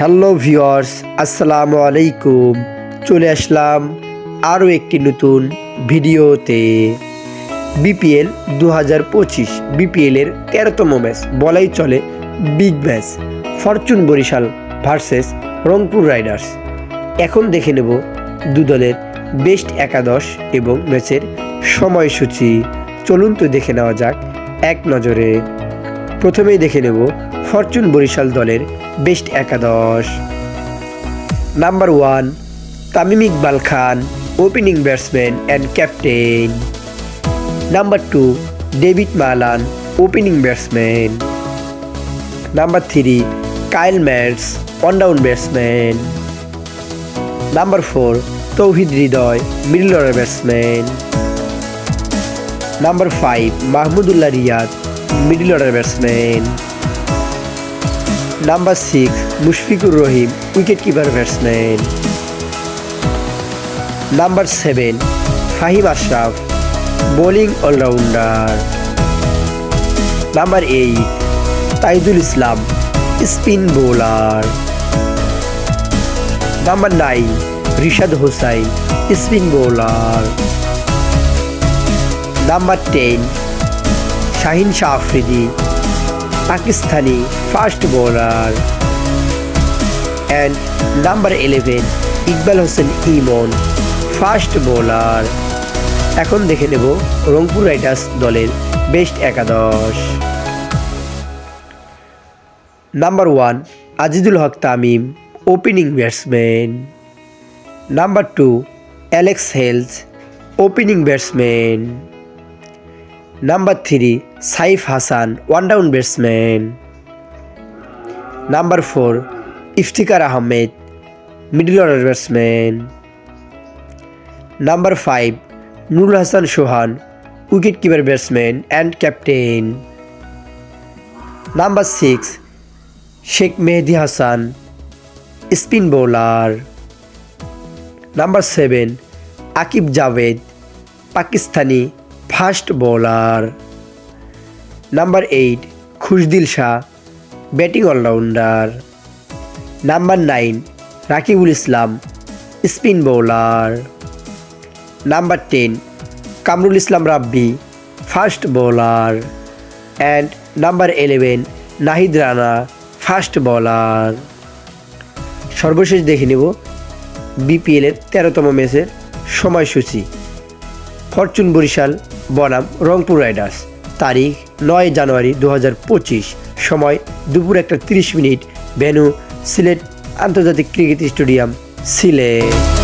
Hello viewers আসসালামু আলাইকুম। চলে আসলাম আরও একটি নতুন ভিডিওতে। বিপিএল দু হাজার পঁচিশ, বিপিএলের তেরোতম ম্যাচ, বলাই চলে big match, fortune Barishal versus Rangpur riders. এখন দেখে নেব দু দলের বেস্ট একাদশ এবং ম্যাচের সময়সূচি। চলুন তো দেখে নেওয়া যাক এক নজরে। প্রথমেই দেখে নেব ফরচুন বরিশাল দলের বেস্ট একাদশ। Number one, Tamim Iqbal Khan, opening batsman and captain. Number two, David Malan, opening batsman. Number three, Kyle Mayers one down batsman. Number four, Towhid Hridoy, middle order batsman. Number five, Mahmudullah Riyad, middle order batsman. Number six Mushfiqur Rahim wicket keeper batsman number seven Faheem Ashraf bowling all rounder number eight Taijul Islam spin bowler number nine Rishad Hossain spin bowler number ten Shaheen Shah Afridi Pakistani fast bowler. And number eleven Iqbal Hossain Emon, fast bowler. এখন দেখে নেব Rangpur riders দলের best একাদশ। Number one Azizul Haque Tamim opening batsman number two Alex Hales opening batsman number three Saif Hassan one down batsman. Number four, Iftikhar Ahmed, middle order batsman. Number five, Nurul Hasan Sohan wicket keeper batsman and captain. Number six, Sheikh Mehedi Hasan, spin bowler. Number seven, Aqib Javed, Pakistani fast bowler. Number eight, Khushdil Shah, batting all rounder. Number nine, Rakibul Islam, spin bowler. Number ten, Kamrul Islam Rabbi, fast bowler. And number eleven Nahid Rana, fast bowler. সর্বশেষ দেখে নেব বিপিএলের তেরোতম ম্যাচের সময়সূচি। Fortune Barishal, বনাম, Rangpur Riders. তারিখ নয় জানুয়ারি দু হাজার পঁচিশ। সময় দুপুর একটা তিরিশ মিনিট। ভেনু সিলেট আন্তর্জাতিক ক্রিকেট স্টেডিয়াম, সিলেট।